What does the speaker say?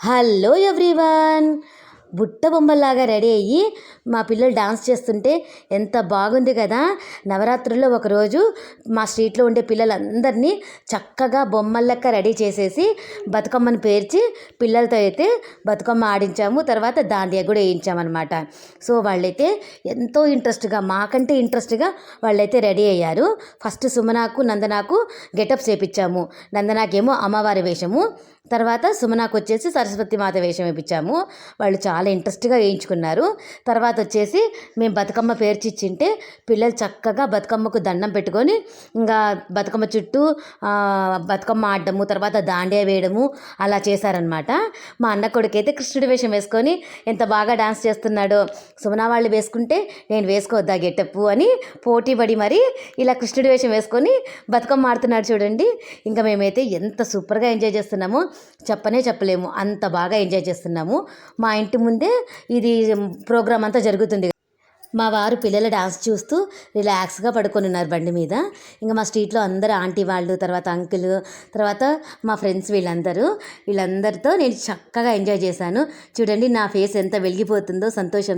Hello everyone! బుట్ట బొమ్మల్లాగా ready అయ్యి మా పిల్లలు డాన్స్ చేస్తుంటే ఎంత బాగుంది కదా! నవరాత్రుల్లో ఒకరోజు మా స్ట్రీట్లో ఉండే పిల్లలందరినీ చక్కగా బొమ్మల లెక్క రెడీ చేసేసి బతుకమ్మను పేర్చి పిల్లలతో అయితే బతుకమ్మ ఆడించాము. తర్వాత దాండియా కూడా వేయించామన్నమాట. సో వాళ్ళైతే ఎంతో ఇంట్రెస్ట్గా మాకంటే ఇంట్రెస్ట్గా వాళ్ళైతే రెడీ అయ్యారు. ఫస్ట్ సుమనాకు నందనాకు గెటప్ చేపించాము నందనాకేమో అమ్మవారి వేషము. తర్వాత సుమనాకు వచ్చేసి సరస్వతి మాత వేషం వేయించాము వాళ్ళు చాలా ఇంట్రెస్ట్గా వేయించుకున్నారు. తర్వాత వచ్చేసి మేము బతుకమ్మ పేర్చిచ్చింటే పిల్లలు చక్కగా బతుకమ్మకు దండం పెట్టుకొని ఇంకా బతుకమ్మ చుట్టూ బతుకమ్మ ఆడడము తర్వాత దాండియా వేయడము అలా చేశారనమాట మా అన్న కొడుకైతే కృష్ణుడి వేషం వేసుకొని ఎంత బాగా డాన్స్ చేస్తున్నాడో సుమనా వాళ్ళు వేసుకుంటే నేను వేసుకోవద్దా గెటప్పు అని పోటీ పడి మరి ఇలా కృష్ణుడి వేషం వేసుకొని బతుకమ్మ ఆడుతున్నాడు చూడండి. ఇంకా మేమైతే ఎంత సూపర్గా ఎంజాయ్ చేస్తున్నాము. చెప్పనే చెప్పలేము. అంత బాగా ఎంజాయ్ చేస్తున్నాము. మా ఇంటి ముందే ఇది ప్రోగ్రామ్ అంతా జరుగుతుంది. మా వారు పిల్లల డాన్స్ చూస్తూ రిలాక్స్గా పడుకొని ఉన్నారు బండి మీద. ఇంకా మా స్ట్రీట్లో అందరు ఆంటీ వాళ్ళు తర్వాత అంకుల్ తర్వాత మా ఫ్రెండ్స్ వీళ్ళందరూ. వీళ్ళందరితో నేను చక్కగా ఎంజాయ్ చేశాను. చూడండి నా ఫేస్ ఎంత వెలిగిపోతుందో సంతోషం.